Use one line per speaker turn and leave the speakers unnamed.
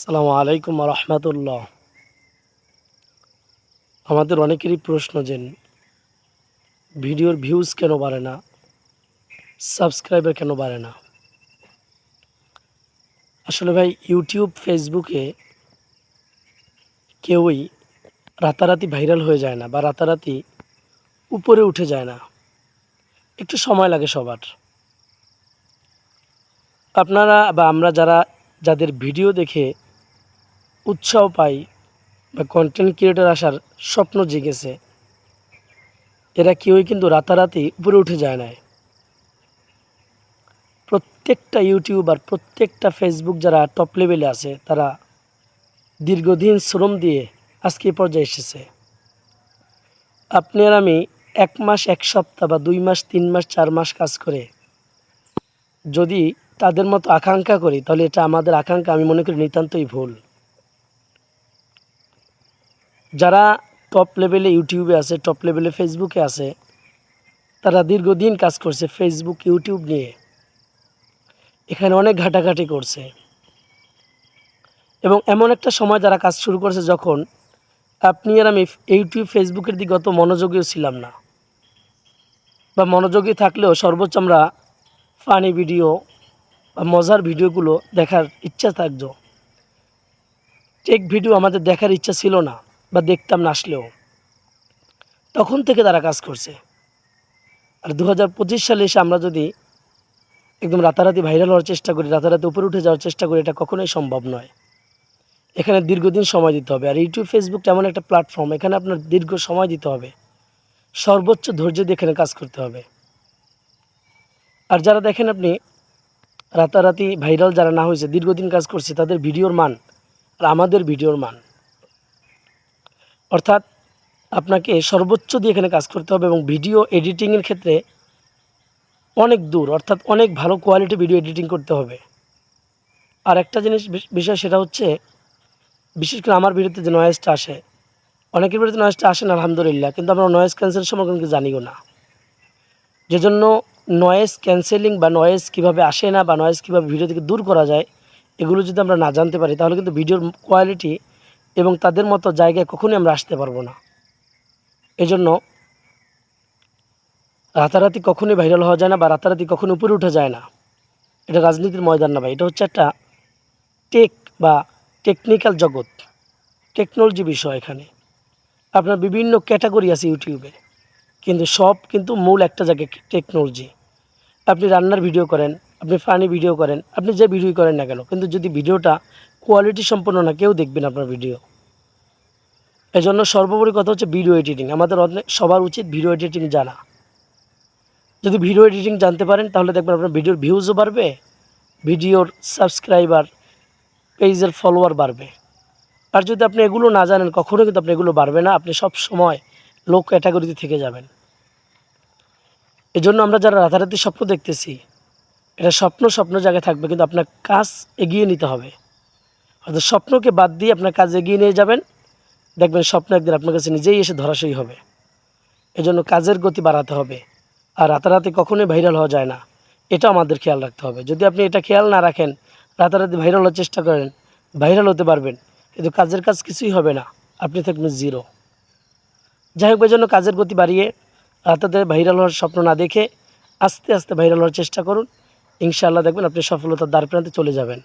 সালামু আলাইকুম রহমতুল্লাহ। আমাদের অনেকেরই প্রশ্ন যে, ভিডিওর ভিউজ কেন বাড়ে না? সাবস্ক্রাইবার কেন বাড়ে না? আসলে ভাই ইউটিউব ফেসবুকে কেউই রাতারাতি ভাইরাল হয়ে যায় না বা রাতারাতি উপরে উঠে যায় না। একটু সময় লাগে সবার। আপনারা বা আমরা যারা, যাদের ভিডিও দেখে উৎসাহ পাই বা কন্টেন্ট ক্রিয়েটার আসার স্বপ্ন জেগেছে, এরা কেউই কিন্তু রাতারাতি উপরে উঠে যায় না প্রত্যেকটা ইউটিউবার প্রত্যেকটা ফেসবুক যারা টপ লেভেলে আছে, তারা দীর্ঘদিন শ্রম দিয়ে আজকে পর্যায়ে এসেছে। আপনি আর আমি এক মাস, এক সপ্তাহ বা দুই মাস, তিন মাস, চার মাস কাজ করে যদি তাদের মতো আকাঙ্ক্ষা করি, তাহলে এটা আমাদের আকাঙ্ক্ষা, আমি মনে করি নিতান্তই ভুল। যারা টপ লেভেলে ইউটিউবে আছে টপ লেভেলে ফেসবুকে আছে, তারা দীর্ঘদিন কাজ করছে ফেসবুক ইউটিউব নিয়ে। এখানে অনেক ঘাটাঘাটি করছে। এবং এমন একটা সময় যারা কাজ শুরু করছে যখন আপনি আর আমি ইউটিউব ফেসবুকের দিকে অত মনোযোগীও ছিলাম না। বা মনোযোগী থাকলেও সর্বোচ্চ আমরা ফানি ভিডিও বা মজার ভিডিওগুলো দেখার ইচ্ছা থাকতো। টেক ভিডিও আমাদের দেখার ইচ্ছা ছিল না। দেখতাম না আসলেও। তখন থেকে তারা কাজ করছে। আর দু হাজার পঁচিশ সালে এসে আমরা যদি একদম রাতারাতি ভাইরাল হওয়ার চেষ্টা করি, রাতারাতি উপরে উঠে যাওয়ার চেষ্টা করি, এটা কখনোই সম্ভব নয়। এখানে দীর্ঘদিন সময় দিতে হবে। আর ইউটিউব ফেসবুক এমন একটা প্ল্যাটফর্ম এখানে আপনার দীর্ঘ সময় দিতে হবে। সর্বোচ্চ ধৈর্য দিয়ে এখানে কাজ করতে হবে। আর যারা দেখেন আপনি, রাতারাতি ভাইরাল যারা না হয়েছে, দীর্ঘদিন কাজ করছে, তাদের ভিডিওর মান আর আমাদের ভিডিওর মান। অর্থাৎ আপনাকে সর্বোচ্চ দিয়ে এখানে কাজ করতে হবে এবং ভিডিও এডিটিংয়ের ক্ষেত্রে অনেক দূর, অর্থাৎ অনেক ভালো কোয়ালিটি ভিডিও এডিটিং করতে হবে। আর একটা জিনিস বিষয় সেটা হচ্ছে, বিশেষ করে আমার ভিডিওতে যে নয়েজটা আসে, অনেকের ভিডিওতে নয়েজটা আসে না, আলহামদুলিল্লাহ, কিন্তু আমরা নয়েজ ক্যান্সেল সম্পর্কে জানিও না। যে জন্য নয়েজ ক্যান্সেলিং বা নয়েজ কীভাবে আসে না বা নয়েজ কীভাবে ভিডিও থেকে দূর করা যায়, এগুলো যদি আমরা না জানতে পারি, তাহলে কিন্তু ভিডিওর কোয়ালিটি এবং তাদের মতো জায়গায় কখনোই আমরা আসতে পারব না। এজন্য রাতারাতি কখনোই ভাইরাল হওয়া যায় না বা রাতারাতি কখনো উপরে উঠা যায় না। এটা রাজনীতির ময়দান না ভাই, এটা হচ্ছে একটা টেক বা টেকনিক্যাল জগৎ টেকনোলজি বিষয় এখানে। আপনার বিভিন্ন ক্যাটাগরি আছে ইউটিউবে, কিন্তু সব কিন্তু মূল একটা জায়গায় টেকনোলজি আপনি রান্নার ভিডিও করেন আপনি ফানি ভিডিও করেন, আপনি যে ভিডিও করেন না কেন, কিন্তু যদি ভিডিওটা কোয়ালিটি সম্পন্ন না, কেউ দেখবেন আপনার ভিডিও এজন্য সর্বোপরি কথা হচ্ছে ভিডিও এডিটিং আমাদের অনেক, সবার উচিত ভিডিও এডিটিং জানা। যদি ভিডিও এডিটিং জানতে পারেন, তাহলে দেখবেন আপনার ভিডিওর ভিউজও বাড়বে ভিডিওর সাবস্ক্রাইবার পেজের ফলোয়ার বাড়বে। আর যদি আপনি এগুলো না জানেন, কখনো কিন্তু আপনি এগুলো বাড়বে না, আপনি সব সময় লো ক্যাটাগরিতে থেকে যাবেন। এজন্য আমরা যারা রাতারাতি স্বপ্ন দেখতেছি এটা স্বপ্ন স্বপ্ন জায়গায় থাকবে, কিন্তু আপনার কাজ এগিয়ে নিতে হবে। হয়তো স্বপ্নকে বাদ দিয়ে আপনার কাজ এগিয়ে নিয়ে যাবেন, দেখবেন স্বপ্ন একদিন আপনার কাছে নিজেই এসে ধরাশয়ী হবে। এজন্য কাজের গতি বাড়াতে হবে, আর রাতারাতি কখনোই ভাইরাল হওয়া যায় না। এটা আমাদের খেয়াল রাখতে হবে। যদি আপনি এটা খেয়াল না রাখেন, রাতারাতি ভাইরাল হওয়ার চেষ্টা করেন ভাইরাল হতে পারবেন, কিন্তু কাজের কাজ কিছুই হবে না। আপনি থাকবেন জিরো যাই হোক জন্য কাজের গতি বাড়িয়ে রাতারাতি ভাইরাল হওয়ার স্বপ্ন না দেখে আস্তে আস্তে ভাইরাল হওয়ার চেষ্টা করুন। ইনশাআল্লাহ দেখবেন আপনি সফলতার দ্বার প্রান্তে চলে যাবেন।